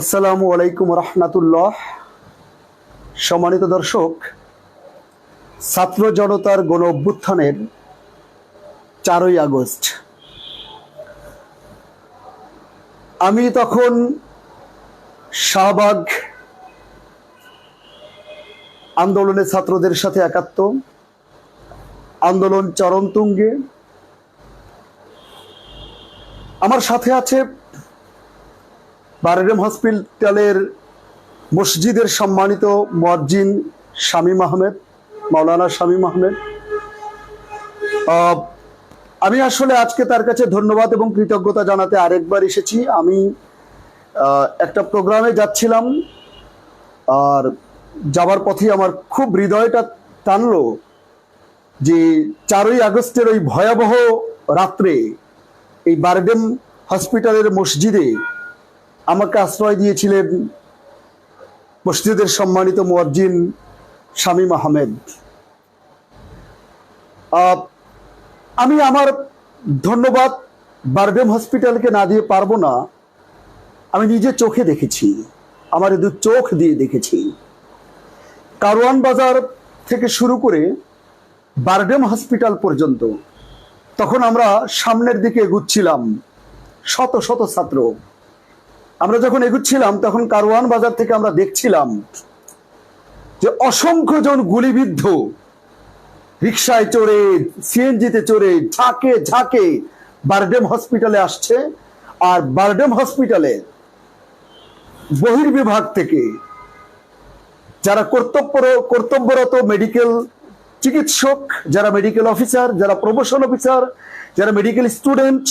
আসসালামু আলাইকুম রহমতুল্লাহ। সম্মানিত দর্শক, ছাত্র জনতার গণ অভ্যুত্থানের চারই আগস্ট। আমি তখন শাহবাগ আন্দোলনের ছাত্রদের সাথে একাত্ম। আন্দোলন চরম তুঙ্গে। আমার সাথে আছে বারেরম হসপিটালের মসজিদের সম্মানিত মজ্জিন শামীম আহমেদ, মাওলানা শামীম আহমেদ। আমি আসলে আজকে তার কাছে ধন্যবাদ এবং কৃতজ্ঞতা জানাতে আরেকবার এসেছি। আমি একটা প্রোগ্রামে যাচ্ছিলাম আর যাবার পথে আমার খুব হৃদয়টা টানলো যে চারই আগস্টের ওই ভয়াবহ রাত্রে এই বারডেম হসপিটালের মসজিদে আমাকে আশ্রয় দিয়েছিলেন মসজিদের সম্মানিত মুয়াজ্জিন শামীম আহমেদ। আহ, আমি আমার ধন্যবাদ বারডেম হসপিটালকে না দিয়ে পারব না। আমি নিজে চোখে দেখেছি আমার দু চোখ দিয়ে দেখেছি। কারওয়ান বাজার থেকে শুরু করে বারডেম হসপিটাল পর্যন্ত তখন আমরা সামনের দিকে এগুচ্ছিলাম শত শত ছাত্র। আমরা যখন এগুচ্ছিলাম, তখন কারওয়ান বাজার থেকে আমরা দেখছিলাম যে অসংখ্য জন গুলিবিদ্ধ রিক্সায় চড়ে, সিএনজিতে চড়ে, ঝাঁকে ঝাঁকে বারডেম হসপিটালে আসছে। আর বারডেম হসপিটালে বহির্বিভাগ থেকে যারা কর্তব্য কর্তব্যরত মেডিকেল চিকিৎসক, যারা মেডিকেল অফিসার যারা প্রমোশন অফিসার যারা মেডিকেল স্টুডেন্ট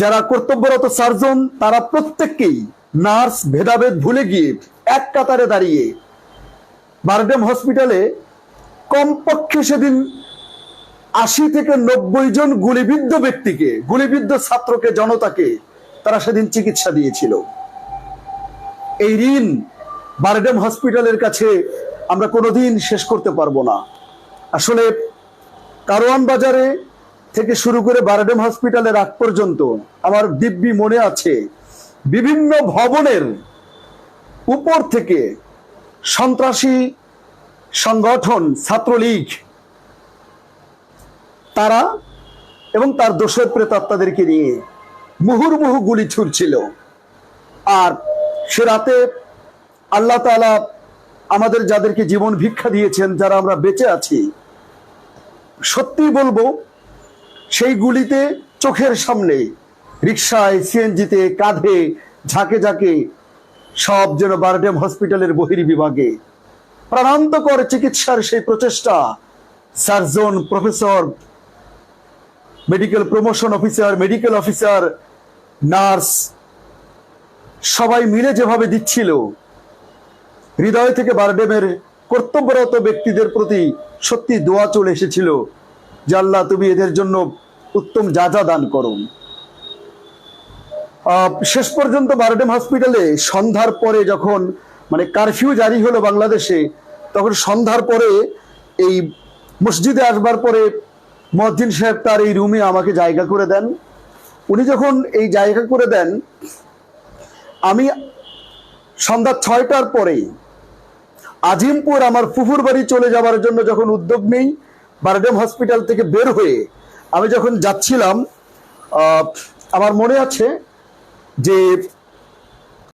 যারা কর্তব্যরত সার্জন, তারা প্রত্যেককেই নার্স ভেদাভেদ ভুলে গিয়ে এক কাতারে দাঁড়িয়ে বারডেম হসপিটালে কমপক্ষে সেদিন আশি থেকে নব্বই জন গুলিবিদ্ধ ব্যক্তিকে, গুলিবিদ্ধ ছাত্রকে, জনতাকে তারা সেদিন চিকিৎসা দিয়েছিল। এই ঋণ বারডেম হসপিটালের কাছে আমরা কোনোদিন শেষ করতে পারব না। আসলে কারওয়ান বাজারে থেকে শুরু করে বারাডেম হসপিটালের আগ পর্যন্ত আমার দিব্যি মনে আছে, বিভিন্ন ভবনের উপর থেকে সন্ত্রাসী সংগঠন, ছাত্রলীগ, তারা এবং তার দোষের প্রেতাত্মাদেরকে নিয়ে মুহুর্মুহু গুলি ছুড়ছিল। আর সে রাতে আল্লাহ তাআলা আমাদের যাদেরকে জীবন ভিক্ষা দিয়েছেন, যারা আমরা বেঁচে আছি সত্যি বলব সেই গুলিতে চোখের সামনে রিক্সায় সিএনজিতে কাঁধে ঝাঁকে ঝাঁকে সব যেন বারডেম হসপিটালের বহির্বিভাগে। প্রাণান্তকর চিকিৎসার সেই প্রচেষ্টা surgeon professor, medical promotion officer, medical officer, nurse, সবাই মিলে যেভাবে দিচ্ছিল, হৃদয় থেকে বারডেমের কর্তব্যরত ব্যক্তিদের প্রতি সত্যি দোয়া চলে এসেছিল। আল্লাহ তুমি এদের জন্য উত্তম যা যা দান করো। শেষ পর্যন্ত বারডেম হসপিটালে সন্ধ্যার পরে যখন মানে কারফিউ জারি হলো বাংলাদেশে, তখন সন্ধ্যার পরে এই মসজিদে আসবার পরে মসজিদ সাহেব তার এই রুমে আমাকে জায়গা করে দেন। উনি যখন এই জায়গা করে দেন, আমি সন্ধ্যা ছয়টার পরে আজিমপুর আমার ফুফুর বাড়ি চলে যাওয়ার জন্য যখন উদ্যোগ নেই বারডেম হসপিটাল থেকে বের হয়ে আমি যখন যাচ্ছিলাম আমার মনে আছে যে